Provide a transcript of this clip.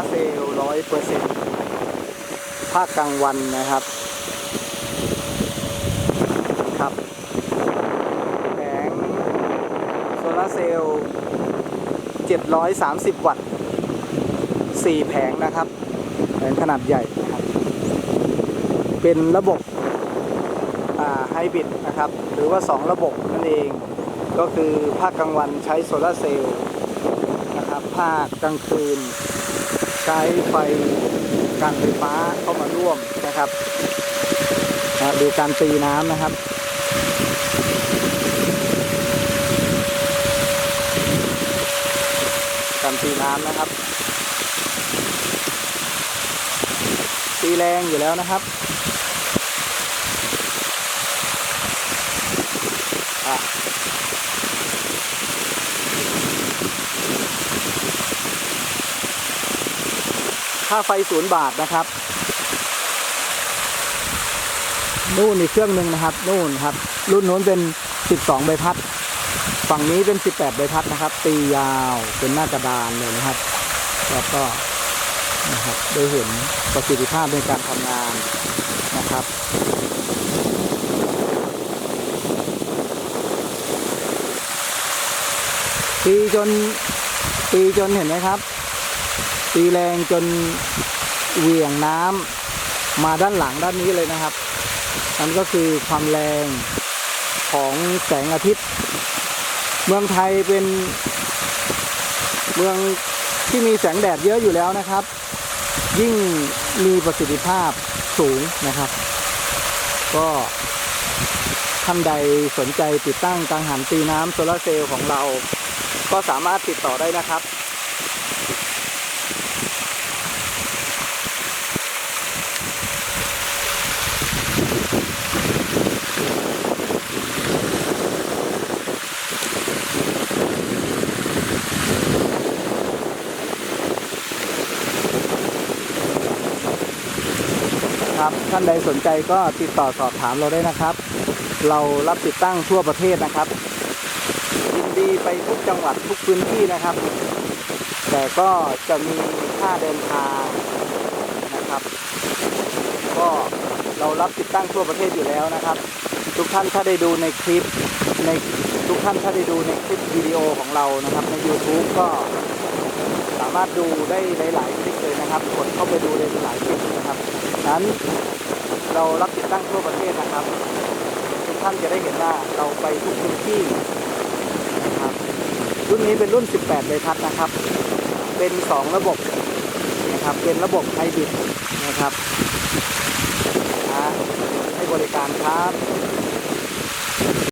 ร์เซลล์ร้อยเปอร์เซ็นต์ภาคกลางวันนะครับ ครับแผงโซลาร์เซลล์730 วัตต์4แผงนะครับแผงขนาดใหญ่นะครับ เป็นระบบไฮบริดนะครับ หรือว่า 2 ระบบนั่นเอง ก็คือภาคกลางวันใช้โซลาร์เซลล์นะครับ ภาคกลางคืน ใช้ไฟการไฟฟ้าเข้ามาร่วมนะครับดูการตีน้ำนะครับ การตีน้ำนะครับ ตีแรงอยู่แล้วนะครับอะ ค่าไฟศูนย์บาทนะครับ นู่นอีกเครื่องหนึ่งนะครับ นู่นครับ รุ่นโน้นเป็น 12 ใบพัด ฝั่งนี้เป็น 18 ใบพัดนะครับ ตียาวเป็นหน้ากระดานเลยนะครับ แล้วก็นะครับได้เห็นประสิทธิภาพในการทำงานนะครับตีจนตีจนเห็นไหมครับ ตีแรงจนเหวี่ยงน้ำมาด้านหลังด้านนี้เลยนะครับนั่นก็คือความแรงของแสงอาทิตย์ เมืองไทยเป็นเมืองที่มีแสงแดดเยอะอยู่แล้วนะครับ ยิ่งมีประสิทธิภาพสูงนะครับ ก็ท่านใดสนใจติดตั้งกังหันตีน้ำโซลาร์เซลล์ของเรา ก็สามารถติดต่อได้นะครับ ครับ ท่านใดสนใจก็ติดต่อสอบถามเราได้นะครับ เรารับติดตั้งทั่วประเทศนะครับยินดีไปทุกจังหวัดทุกพื้นที่นะครับ แต่ก็จะมีค่าเดินทางนะครับ ก็เรารับติดตั้งทั่วประเทศอยู่แล้วนะครับ ทุกท่านถ้าได้ดูในคลิปในทุกท่านถ้าได้ดูในคลิปวิดีโอของเรานะครับใน YouTube ก็ สามารถดูได้หลายๆคลิปเลยนะครับกดเข้าไปดูได้หลายคลิปนะครับนั้นเรารับติดตั้งทั่วประเทศนะครับทุกท่านจะได้เห็นว่าเราไปทุกพื้นที่นะครับรุ่นนี้เป็นรุ่น 18ใบพัดนะครับ เป็น 2 ระบบนะครับเป็นระบบไฮบริดนะครับให้บริการครับ